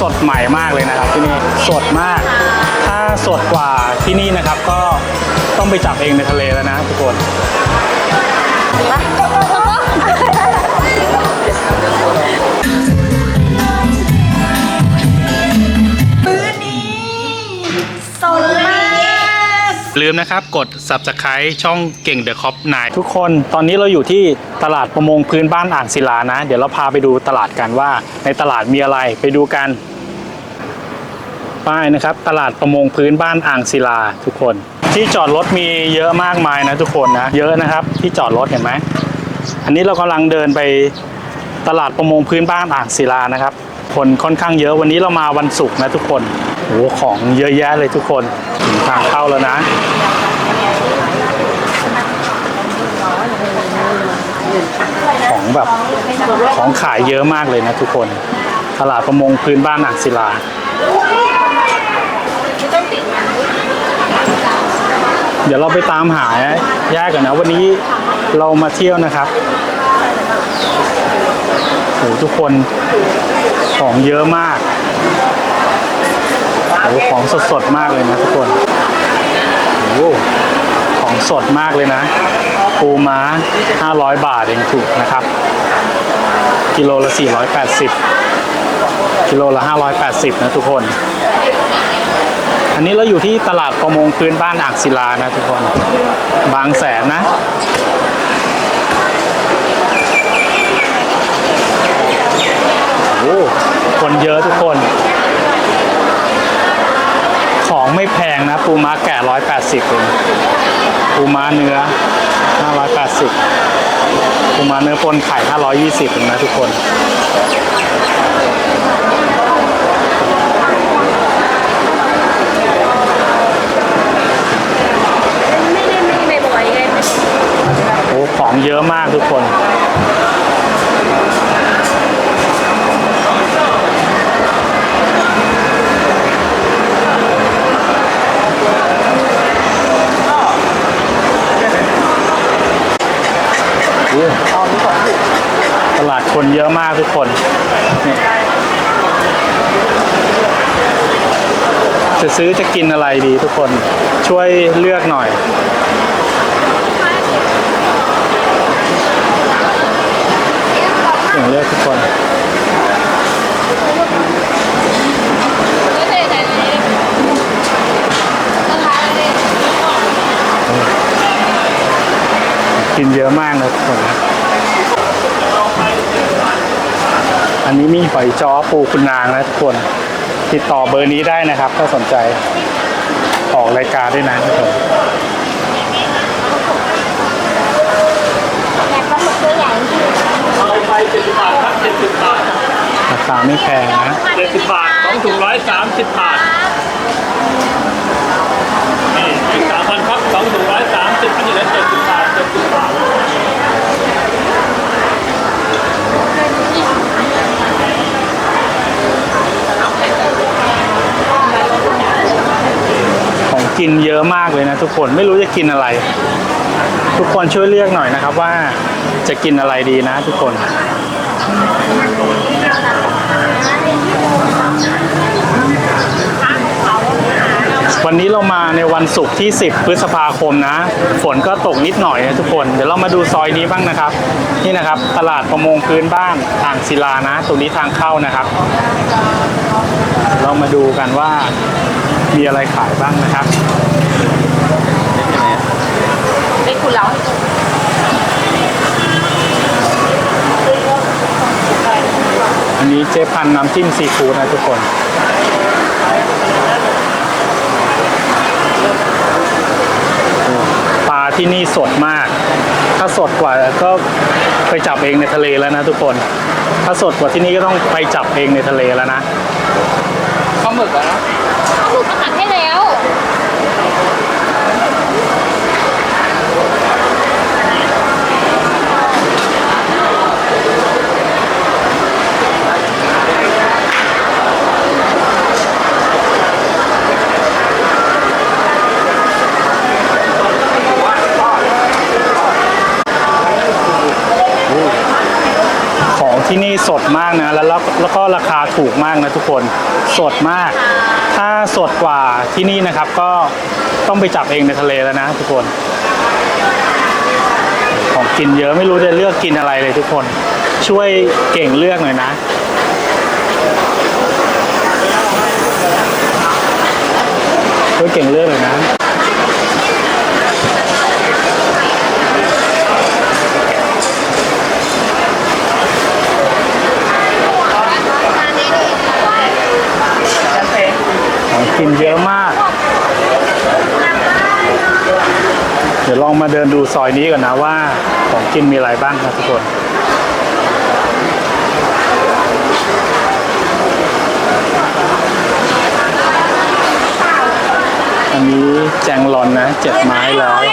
สดใหม่มากเลยนะครับที่นี่สดมาก ถ้าสดกว่าที่นี่นะครับ ก็ต้องไปจับเองในทะเลแล้วนะทุกคน ลืมนะครับกด subscribe ช่องเก่ง The Cop นายทุกคนตอนนี้เราอยู่ที่ตลาดประมงพื้นบ้านอ่างศิลานะ เดี๋ยวเราพาไปดูตลาดกันว่า ในตลาดมีอะไรไปดูกันป้ายนะครับ ตลาดประมงพื้นบ้านอ่างศิลาทุกคน ที่จอดรถมีเยอะมากมายนะทุกคนนะเยอะนะครับ ที่จอดรถเห็นไหมอันนี้เรากำลังเดินไปตลาดประมงพื้นบ้านอ่างศิลานะครับ คนค่อนข้างเยอะวันนี้เรามาวันศุกร์นะทุกคนโอ้โหของเยอะแยะเลยทุกคนถึงทางเข้าแล้วนะของแบบของขายเยอะมากเลยนะทุกคน ตลาดประมงพื้นบ้านอ่างศิลาเดี๋ยวเราไปตามหาแยกกันนะ วันนี้เรามาเที่ยวนะครับโหทุกคน ของเยอะมากโหของสดๆมากเลยนะทุกคนโหของสดมากเลยนะปูม้า 500 บาทเองถูกนะครับ กิโลละ 480 กิโลละ 580 นะทุกคน อันนี้เราอยู่ที่ตลาดประมงพื้นบ้านอ่างศิลานะทุกคน บางแสนนะ โอ้โห คนเยอะทุกคน ของไม่แพงนะ ปูม้าแก่ร้อยแปดสิบเองปูม้าเนื้อห้าร้อยแปดสิบปูม้าเนื้อปนไข่ห้าร้อยยี่สิบเองนะทุกคนไม่ได้ไม่บ่อยๆไงโอ้ของเยอะมากทุกคน โอ้ตลาดคน เยอะมากทุกคนจะซื้อจะกินอะไรดีทุกคนช่วยเลือกหน่อย อย่างเลือกทุกคนกินเยอะมากนะทุกคน อันนี้มีหอยจ้อปูคุณนางนะทุกคน ติดต่อเบอร์นี้ได้นะครับ ถ้าสนใจออกรายการด้วยนะทุกคนไปเจ็ดสิบบาทครับเจ็ดสิบบาทราคาไม่แพงนะเจ็ดสิบบาทสองถุงร้อยสามสิบบาทนี่สามพันครับสองถุงร้อยสามสิบอันนี้เหลือเจ็ดสิบบาทเจ็ดสิบบาท ของ กินเยอะมากเลยนะทุกคนไม่รู้จะกินอะไร ทุกคนช่วยเลือกหน่อยนะครับว่าจะกินอะไรดีนะทุกคนวันนี้เรามาในวันศุกร์ที่ 10 พฤษภาคมนะ ฝนก็ตกนิดหน่อยนะทุกคน เดี๋ยวเรามาดูซอยนี้บ้างนะครับ นี่นะครับ ตลาดประมงพื้นบ้านอ่างศิลานะ ตรงนี้ทางเข้านะครับ เรามาดูกันว่า มีอะไรขายบ้างนะครับไอ้คุณเราอันนี้เจ๊พันน้ำจิ้มซีฟู้ดนะทุกคนปลาที่นี่สดมาก ถ้าสดกว่าก็ไปจับเองในทะเลแล้วนะทุกคน ถ้าสดกว่าที่นี่ก็ต้องไปจับเองในทะเลแล้วนะเขาหมึกอะนะ ถูกผัดให้แล้ว ของที่นี่ สดมากนะแล้วแล้วแล้วก็ราคาถูกมากนะทุกคนสดมาก ถ้าสดกว่าที่นี่นะครับ ก็ต้องไปจับเองในทะเลแล้วนะ ทุกคน ของกินเยอะไม่รู้จะเลือกกินอะไรเลยทุกคน ช่วยเก่งเลือกหน่อยนะช่วยเก่งเลือกหน่อยนะ ของกินเยอะมาก เดินดูซอยนี้ก่อนนะว่าของกินมีอะไรบ้างครับทุกคน อันนี้แจงรอนนะเจ็ดไม้ร้อย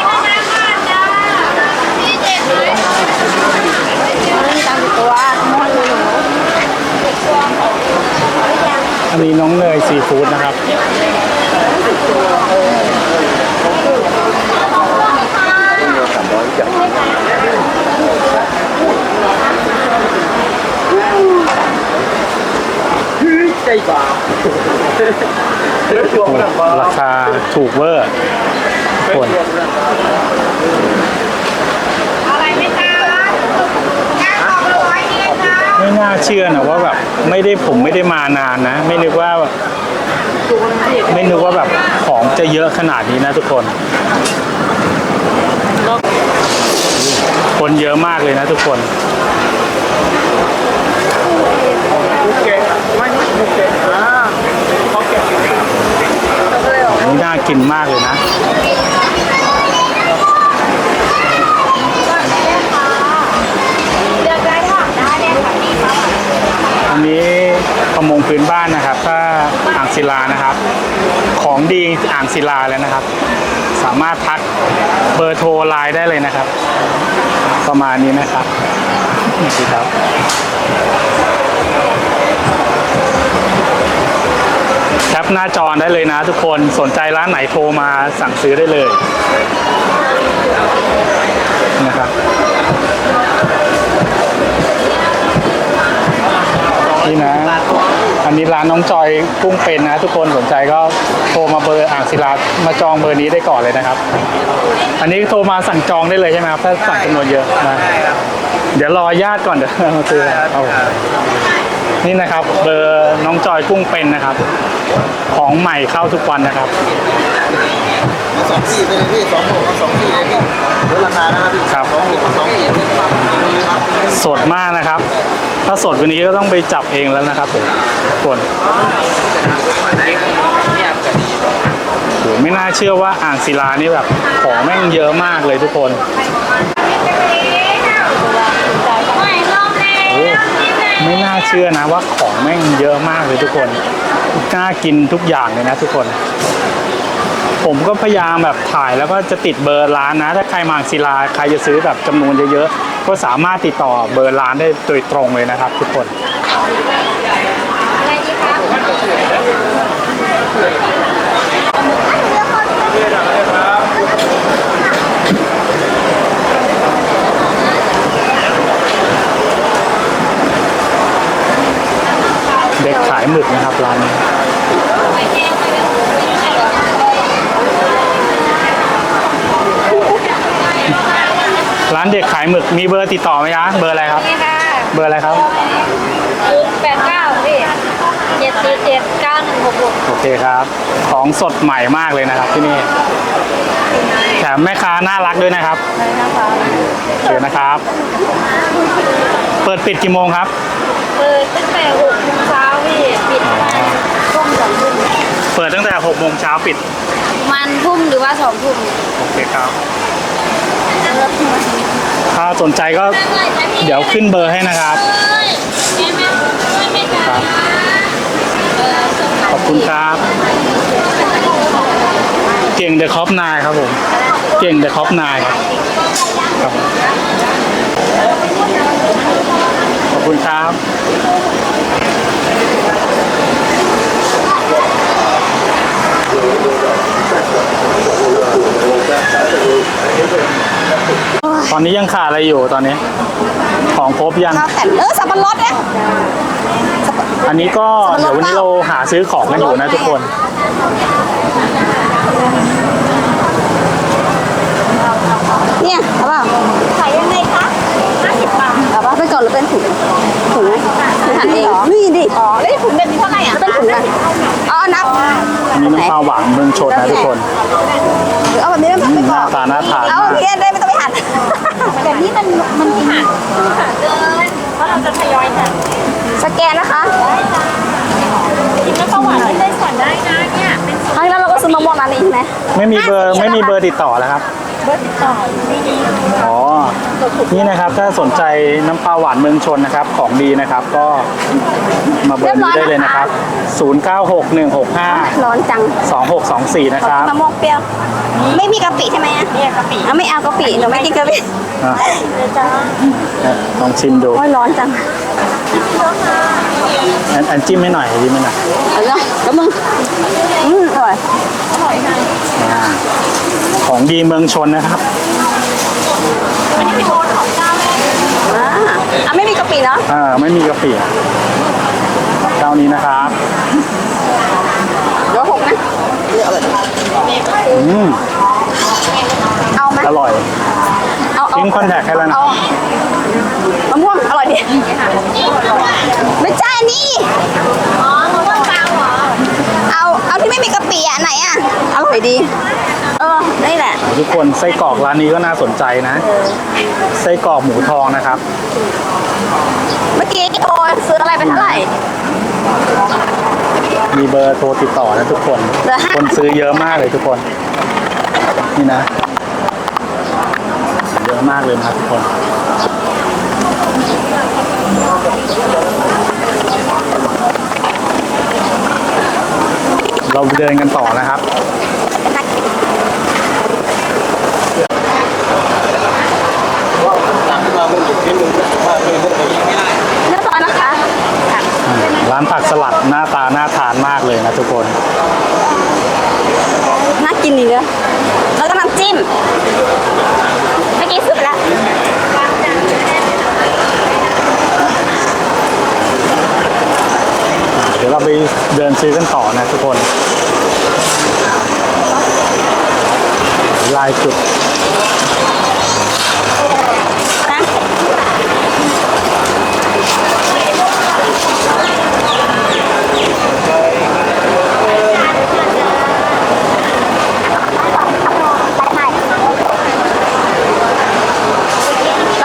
อันนี้น้องเนยซีฟู้ดนะครับ ราคาถูกเวอร์ทุกคนอะไรไหมจ๊ะแก้วสองร้อยเองค่ะไม่น่าเชื่อนะว่าแบบไม่ได้ผมไม่ได้มานานนะ ไม่นึกว่าแบบไม่นึกว่าแบบของจะเยอะขนาดนี้นะทุกคน คนเยอะมากเลยนะทุกคน นี่น่ากินมากเลยนะเลือกได้ถามได้เลยค่ะพี่ค่ะอันนี้ประมงพื้นบ้านนะครับ ถ้าอ่างศิลานะครับ ของดีอ่างศิลาแล้วนะครับ สามารถทักเบอร์โทรไลน์ได้เลยนะครับ ประมาณนี้นะครับนี่สิครับ แคปหน้าจอได้เลยนะทุกคนสนใจร้านไหนโทรมาสั่งซื้อได้เลยนะครับนี่นะ อันนี้ร้านน้องจอยกุ้งเป็นนะ ทุกคนสนใจก็โทรมาเบอร์อ่างศิลามาจองเบอร์นี้ได้ก่อนเลยนะครับ อันนี้โทรมาสั่งจองได้เลยใช่ไหมครับถ้าสั่งจำนวนเยอะนะเดี๋ยวรอญาติก่อนเดี๋ยวมาซื้อครับผม นี่นะครับ เบอร์น้องจอยกุ้งเป็นนะครับ ของใหม่เข้าทุกวันนะครับสองที่ไปเลยพี่สองหกเอาสองที่เลยพี่ลดราคานะครับพี่ครับสองหกเอาสองที่พี่ครับครับสดมากนะครับ ถ้าสดกวันนี้ก็ต้องไปจับเองแล้วนะครับผมทุกคนโหไม่น่าเชื่อว่าอ่างศิลานี่แบบของแม่งเยอะมากเลยทุกคน ไม่ลงเลย โอ้ไม่น่า เชื่อนะว่าของแม่งเยอะมากเลยทุกคนน่ากินทุกอย่างเลยนะทุกคน ผมก็พยายามแบบถ่ายแล้วก็จะติดเบอร์ร้านนะ ถ้าใครมาอ่างศิลาใครจะซื้อแบบจำนวนเยอะๆก็สามารถติดต่อเบอร์ร้านได้โดยตรงเลยนะครับ ทุกคน อะไรดีคะ เด็ก ขายหมึกนะครับร้านนี้ร้านเด็กขายหมึกมีเบอร์ติดต่อไหมคะเบอร์อะไรครับ นี่ค่ะเบอร์อะไรครับแปดเก้าพี่เจ็ดสี่เจ็ดเก้าหนึ่งหกหกโอเคครับ ของสดใหม่มากเลยนะครับที่นี่แถมแม่ค้าน่ารักด้วยนะครับเลยนะคะเชิญนะครับ เปิดปิดกี่โมงครับ เปิดตั้งแต่หกโมงเช้าพี่ปิด ช่วงสองทุ่มเปิดตั้งแต่6โมงเช้าปิด มันทุ่มหรือว่าสองทุ่มโอเคครับ ถ้าสนใจก็เดี๋ยวขึ้นเบอร์ให้นะครับครับขอบคุณครับ เก่งเดอะคอปนายครับผม เก่งเดอะคอปนายครับ ขอบคุณครับ อนนี้ยังขาดอะไรอยู่ตอนนี้ ของครบยัง ข้าวแผ่นเออสับปะรดเนี่ยอันนี้ก็เดี๋ยววันนี้เราหาซื้อของกันอยู่นะทุกคน เนี่ยเอาเปล่าขายยังไงคะ50บาทเอาป่ะไปก่อนหรือเป็นถุงถุงไหมถุงหั่นเองนี่ดิอ๋อแล้วถุงแบบนี้เท่าไหร่อะเป็นถุงนะอ๋อนับอันนี้น้ำปลาหวานเมืองชนนะทุกคน หรือเอาแบบนี้ได้ไหมไปหก่อน้านตาน่าทานเอามาก เพี้ยนได้ ไม่ต้องไปหั่นแบบนี้มันมันมีหักหักเกินเพราะเราจะทยอยหั่นสแกนนะคะกินแล้วประวัติไม่ได้ก่อนได้นะเนี่ยเป็นครั้งที่แล้วเราก็ซื้อมะม่วงร้านนี้ใช่ไหมไม่มีเบอร์ไม่มีเบอร์ติดต่อแล้วครับเบอร์ติดต่อดีดีอ๋อ นี่นะครับถ้าสนใจน้ำปลาหวานเมืองชนนะครับ ของดีนะครับก็มาเบอร์นี้ได้เลยนะครับ 096165 ร้อนจัง2624 นะขอครับกินมะม่วงเปรี้ยว ไม่มีกะปิใช่ไหมอะเนี่ยกะปิอะไม่เอากะปิหนูไม่กินกะปิอะเลยจ้าลองชิมดู โอ้ยร้อนจังอั นอันจิ้มให้หน่อยจิ้มให้หน่อยเอาเนาะแล้วมึงอืมอร่อยอ่าของดีเมืองชนนะครับอันนี้เป็นโบนของเจ้าแม่อ่าอะไม่มีกะปิเนาะอ่าไม่มีกะปิเจ้านี้นะครับ เดี๋ยวหกนะเดี๋ยวเอาแบบอืมเอาไหมอร่อย เอาเอาทิ้งคอนแทคให้แล้วนะ เอามะม่วงอร่อยดิไม่ใช่อันนี่อ๋อมะม่วงกลางเหรอเอาเอาที่ไม่มีกะปิอะไหนอะอร่อยดี เออนี่แหละ ทุกคนไส้กรอกร้านนี้ก็น่าสนใจนะ ไส้กรอกหมูทองนะครับ เมื่อกี้โอนซื้ออะไรไปเท่าไหร่ มีเบอร์โทรติดต่อนะทุกคน เหลือห้า คนซื้อเยอะมากเลยทุกคน นี่นะ เยอะมากเลยนะทุกคน เราเดินกันต่อนะครับตามขึ้นมาเป็นหยุดนิดนึงว่าเป็นเรื่องอะไรไม่ได้เรียบร้อยนะคะร้านผักสลัดหน้าตาน่าทานมากเลยนะทุกคน น่ากินดีเลยแล้วก็น้ำจิ้มเมื่อกี้ซื้อไปแล้ว เราไปเดินซื้อกันต่อนะทุกคน ลายจุด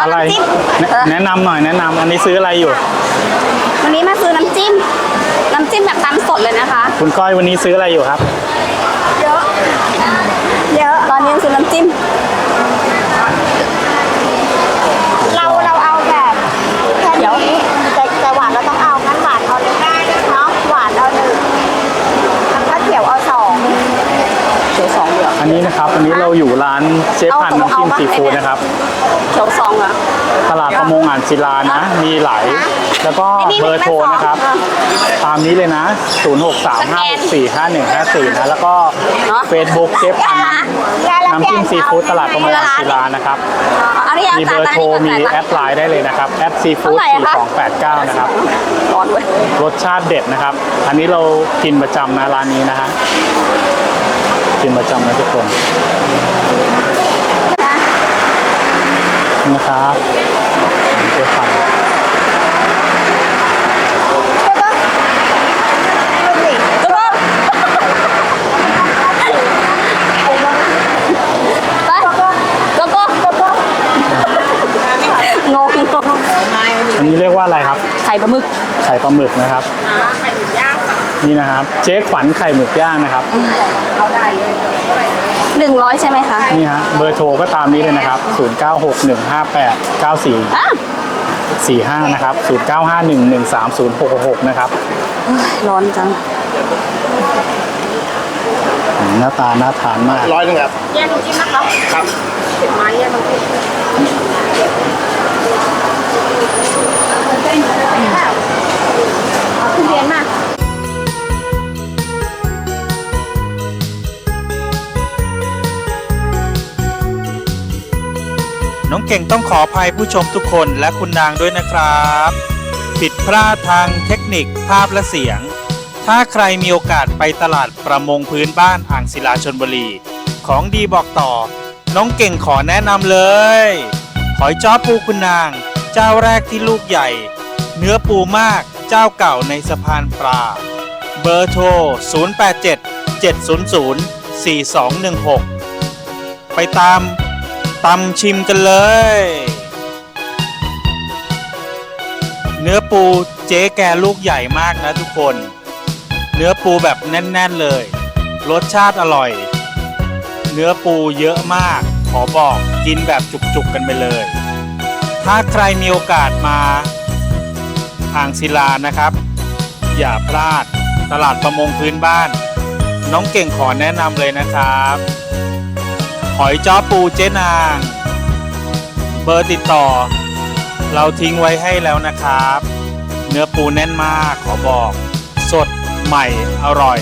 อะไรแนะนำหน่อยแนะนำอันนี้ซื้ออะไรอยู่ วันนี้มาซื้อน้ำจิ้ม น้ำจิ้มแบบตำสดเลยนะ คะคุณก้อยวันนี้ซื้ออะไรอยู่ครับ เยอะ เยอะ ตอนนี้ซื้อน้ำจิ้ม เราเราเอาแบบแค่นี้แต่แต่หวานเราต้องเอางั้นหวานเอาเลยเนาะหวานเอาหนึ่งถ้าเขียวเอาสองเขียวสองเดียวอันนี้นะครับอันนี้เราอยู่ร้านเชฟพันธุ์น้ำจิ้มซีฟู้ดนะครับ เขียวสองเหรอะตลาด ประมงอ่านศิลานะ มีหลายแล้วก็เบอร์โทรนะครับ ตามนี้เลยนะ 0635645154 นะ แล้วก็ Facebook เชฟพันธุ์น้ำจิ้มซีฟู้ดตลาดประมงอ่านศิลานะครับเอานี่เอามีเบจานอร์จานโทรนี้ก่อนมีจ่ายแอตังดไลน์ได้เลยนะครับ แอดซีฟู้ดเท่าไหร่อะคะ4289 นะครับร้อนเว้ยรสชาติเด็ดนะครับ อันนี้เรากินประจำนะร้านนี้นะฮะกินประจำนะทุกคนนะครับ เจ๊ฟังแล้วก็ไปแล้วก็แล้วก็งงอันนี้เรียกว่าอะไรครับ ไข่ปลาหมึก ไข่ปลาหมึกนะครับนี่นะครับ เจ๊ขวัญไข่หมึกย่างนะครับ หนึ่งร้อยใช่ไหมคะนี่ฮะเบอร์โทรก็ตามนี้เลยนะครับ 0961589445อะนะครับ 0951130666 นะครับร้อนจัง อืมหน้าตาน่าทานมาก ร้อยหนึงครับ แยกน้ำจิ้มนะคะครับสิบไม้แยกน้ำจิ้มเอาทุเรียนมา น้องเก่งต้องขออภัยผู้ชมทุกคนและคุณนางด้วยนะครับ ผิดพลาดทางเทคนิคภาพและเสียง ถ้าใครมีโอกาสไปตลาดประมงพื้นบ้านอ่างศิลาชนบุรี ของดีบอกต่อ น้องเก่งขอแนะนำเลย หอยจ้อปูคุณนาง เจ้าแรกที่ลูกใหญ่ เนื้อปูมากเจ้าเก่าในสะพานปลา เบอร์โทร 087 700 4216 ไปตาม ตำชิมกันเลย เนื้อปูเจ๊แกลูกใหญ่มากนะทุกคน เนื้อปูแบบแน่น ๆเลย รสชาติอร่อย เนื้อปูเยอะมาก ขอบอกกินแบบจุกๆกันไปเลย ถ้าใครมีโอกาสมา อ่างศิลานะครับ อย่าพลาดตลาดประมงพื้นบ้าน น้องเก่งขอแนะนำเลยนะครับ หอยจ้อปูเจ๊นาง เบอร์ติดต่อ เราทิ้งไว้ให้แล้วนะครับ เนื้อปูแน่นมากขอบอก สดใหม่อร่อย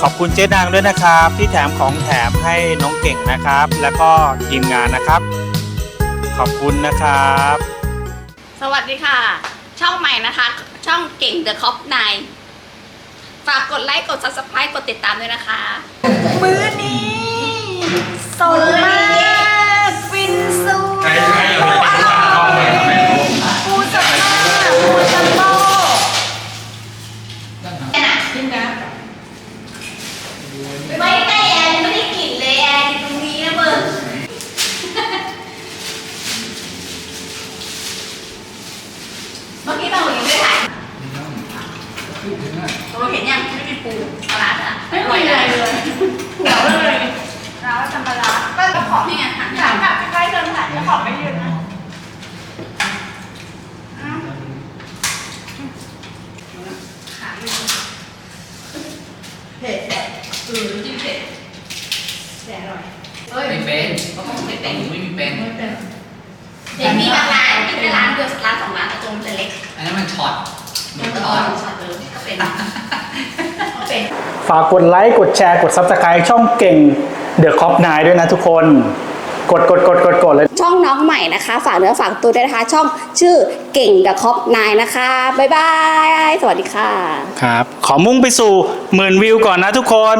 ขอบคุณเจ๊นางด้วยนะครับ ที่แถมของแถมให้น้องเก่งนะครับ แล้วก็ทีมงานนะครับ ขอบคุณนะครับ สวัสดีค่ะ ช่องใหม่นะคะ ช่องเก่ง The Cop 9ฝากกดไลค์ กด subscribe กดติดตามด้วยนะคะ มื้อนี้ สดมากฟินสุดปูอร่อยปูสดมากปูจัมโบ้ ไม่ใกล้แอนไม่ได้กลิ่นเลยแอนอยู่ตรงนี้นะมึง เมื่อกี้เรายังไม่ได้ถ่ายเราเห็นยังไม่เป็นปูปลาร้าอะไม่มีอะไรเลยหัวเลย ร้านจำปาร้าก็จะขอ นี่ไงหัน ถามแบบใกล้ๆเดินผ่านจะขอไม่ยืนนะ เผ็ดเออจิ้มเผ็ดแต่อร่อยเฮ้ย ไม่เป็น ก็คงไม่เป็น ไม่มี เป็นเดี๋ยวมีบางร้านเป็นแค่ร้านเดียวร้านสองร้านแต่ตรงจะเล็กอันนั้นมันช็อตหมูมันช็อ่ออนตช็อตเลยก็เป็นก็เป็น ฝากกดไลค์ กดแชร์ กด Subscribe ช่องเก่ง The Cop 9ด้วยนะทุกคน กดกดกดกดกดเลย ช่องน้องใหม่นะคะ ฝากเนื้อฝากตัวด้วยนะคะ ช่องชื่อเก่งกับคอปนายนะคะ บ๊ายบาย สวัสดีค่ะ ครับ ขอมุ่งไปสู่หมื่นวิวก่อนนะทุกคน